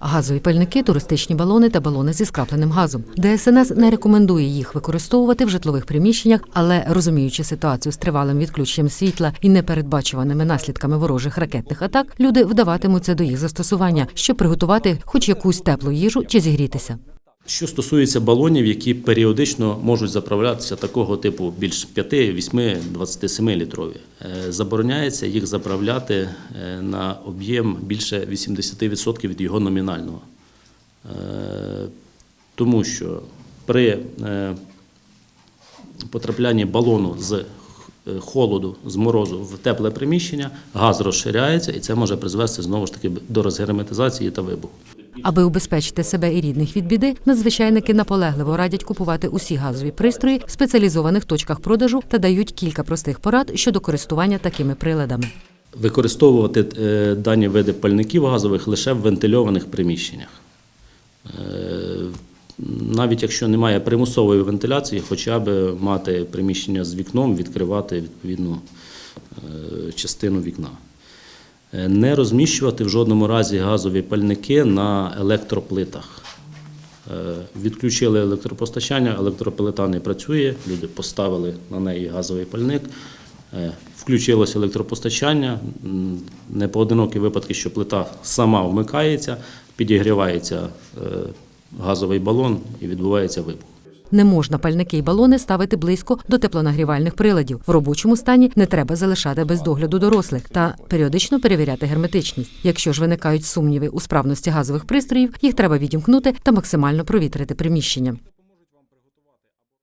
Газові пальники, туристичні балони та балони зі скрапленим газом. ДСНС не рекомендує їх використовувати в житлових приміщеннях, але розуміючи ситуацію з тривалим відключенням світла і непередбачуваними наслідками ворожих ракетних атак, люди вдаватимуться до їх застосування, щоб приготувати хоч якусь теплу їжу чи зігрітися. Що стосується балонів, які періодично можуть заправлятися такого типу більш 5, 8, 27 літрові, е, забороняється їх заправляти е, на об'єм більше 80% від його номінального. Е, Тому що при потраплянні балону з холоду, з морозу в тепле приміщення, газ розширяється, і це може призвести знову ж таки до розгерметизації та вибуху. Аби убезпечити себе і рідних від біди, надзвичайники наполегливо радять купувати усі газові пристрої в спеціалізованих точках продажу та дають кілька простих порад щодо користування такими приладами. Використовувати е, дані види пальників газових лише в вентильованих приміщеннях. Е, Навіть якщо немає примусової вентиляції, хоча б мати приміщення з вікном, відкривати відповідну е, частину вікна. Е, Не розміщувати в жодному разі газові пальники на електроплитах. Е, Відключили електропостачання, електроплита не працює, люди поставили на неї газовий пальник, е, включилося електропостачання, непоодинокі випадки, що плита сама вмикається, підігрівається газовий балон і відбувається вибух. Не можна пальники й балони ставити близько до теплонагрівальних приладів. В робочому стані не треба залишати без догляду дорослих та періодично перевіряти герметичність. Якщо ж виникають сумніви у справності газових пристроїв, їх треба відімкнути та максимально провітрити приміщення.